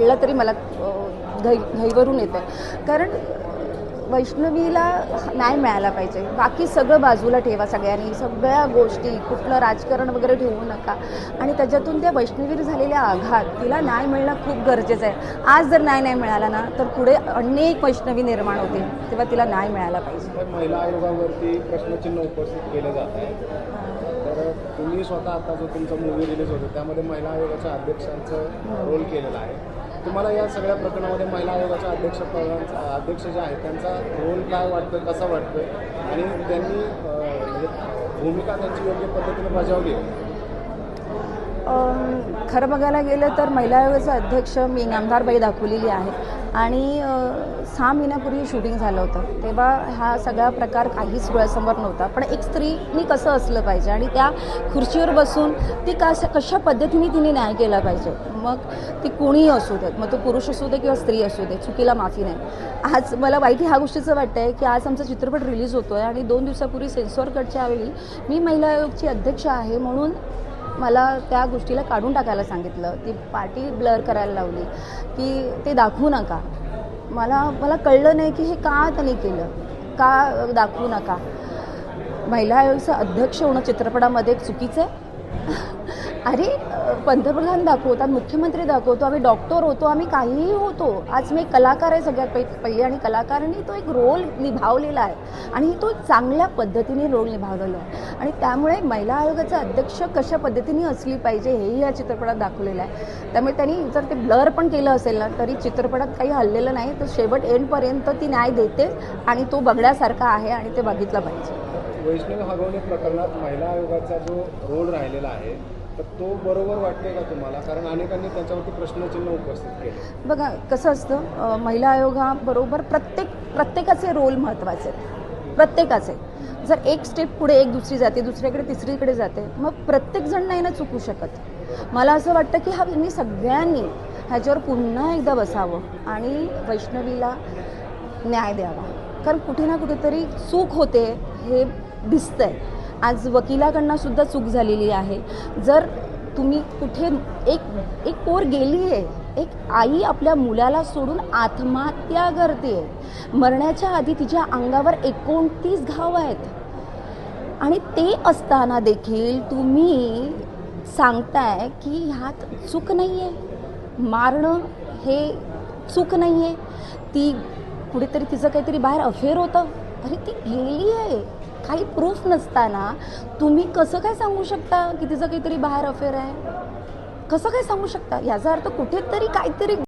कळलं तरी मला घाई घाईवरून येतं आहे कारण वैष्णवीला न्याय मिळाला पाहिजे. बाकी सगळं बाजूला ठेवा सगळ्यांनी. सगळ्या गोष्टी कुठलं राजकारण वगैरे ठेवू नका. आणि त्याच्यातून त्या वैष्णवीवर झालेल्या आघात तिला न्याय मिळणं खूप गरजेचं आहे. आज जर न्याय नाही मिळाला ना तर पुढे अनेक वैष्णवी निर्माण होतील तेव्हा तिला न्याय मिळाला पाहिजे. महिला आयोगावरती प्रश्नचिन्ह उपस्थित केले जात आहे. तर तुम्ही स्वतः आता जो तुमचा मूवी रिलीज होतो त्यामध्ये महिला आयोगाच्या अध्यक्षांचं रोल केलेला आहे. तुम्हाला या सगळ्या प्रकरणामध्ये महिला आयोगाच्या अध्यक्ष अध्यक्ष जे आहेत त्यांचा रोल काय वाटतं कसा वाटतोय आणि त्यांनी भूमिका त्यांची योग्य पद्धतीने बजावली आहे. खरं बघायला गेलं तर महिला आयोगाचा अध्यक्ष मी इनामदारबाई दाखवलेली आहे आणि सहा महिन्यापूर्वी शूटिंग झालं होतं. तेव्हा हा सगळा प्रकार काहीच डोळ्यासमोर नव्हता. पण एक स्त्रीनी कसं असलं पाहिजे आणि त्या खुर्चीवर बसून ती कशा कशा पद्धतीने तिने न्याय केला पाहिजे? मग ती कोणीही असू देत. मग तो पुरुष असू दे किंवा स्त्री असू दे चुकीला माफी नाही. आज मला वाईट ह्या गोष्टीचं वाटतं आहे की आज आमचा चित्रपट रिलीज होतो आहे आणि दोन दिवसापूर्वी सेन्सॉर कटच्या वेळी मी महिला आयोगची अध्यक्ष आहे म्हणून मला त्या गोष्टीला काढून टाकायला सांगितलं. ती पार्टी ब्लर करायला लावली की ते दाखवू नका. मला मला कळलं नाही की हे का त्यांनी केलं. का दाखवू नका. महिला आयोगाचं अध्यक्ष होणं चित्रपटामध्ये चुकीचं आहे. अरे पंतप्रधान दाखवतात मुख्यमंत्री दाखवतो आम्ही डॉक्टर होतो आम्ही काहीही होतो. आज मी एक कलाकार आहे सगळ्यात पै पहिले आणि कलाकारांनी तो एक रोल निभावलेला आहे. आणि तो चांगल्या पद्धतीने रोल निभावलेला आहे. आणि त्यामुळे महिला आयोगाचा अध्यक्ष कशा पद्धतीने असली पाहिजे हेही या चित्रपटात दाखवलेलं आहे. त्यामुळे त्यांनी जर ते ब्लर पण केलं असेल ना तरी चित्रपटात काही हल्लेलं नाही तर शेवट एंडपर्यंत ती न्याय देते आणि तो बघण्यासारखा आहे आणि ते बघितलं पाहिजे. वैष्णवी हगवणे प्रकरणात महिला आयोगाचा जो रोल राहिलेला आहे तर तो बरोबर वाटतोय का तुम्हाला? कारण अनेकांनी त्याच्यावरती प्रश्नचिन्ह उपस्थित केले. बघा कसं असतं महिला आयोगाबरोबर प्रत्येक प्रत्येकाचे रोल महत्त्वाचे आहेत. प्रत्येकाचे. जर एक स्टेप पुढे एक दुसरी जाते दुसरीकडे तिसरीकडे जाते मग प्रत्येकजण नाही ना चुकू शकत. मला असं वाटतं की हा मी सगळ्यांनी ह्याच्यावर पुन्हा एकदा बसावं आणि वैष्णवीला न्याय द्यावा. कारण कुठे ना कुठेतरी चूक होते हे दिसतंय. आज वकिलाकडनं सुद्धा चूक झालेली आहे. जर तुम्ही कुठे एक एक पोर गेली आहे एक आई आपल्या मुलाला सोडून आत्महत्या करते मरण्याच्या आधी तिच्या अंगावर एकोणतीस घाव आहेत. आणि ते असताना देखील तुम्ही सांगताय की ह्यात चूक नाही आहे मारणं हे चूक नाही आहे ती कुठेतरी तिचं काहीतरी बाहेर अफेअर होतं. अरे ती गेली आहे. काही प्रूफ नसताना तुम्ही कसं काय सांगू शकता की तिचं काहीतरी बाहेर अफेअर आहे? कसं काय सांगू शकता? याचा अर्थ कुठेतरी काहीतरी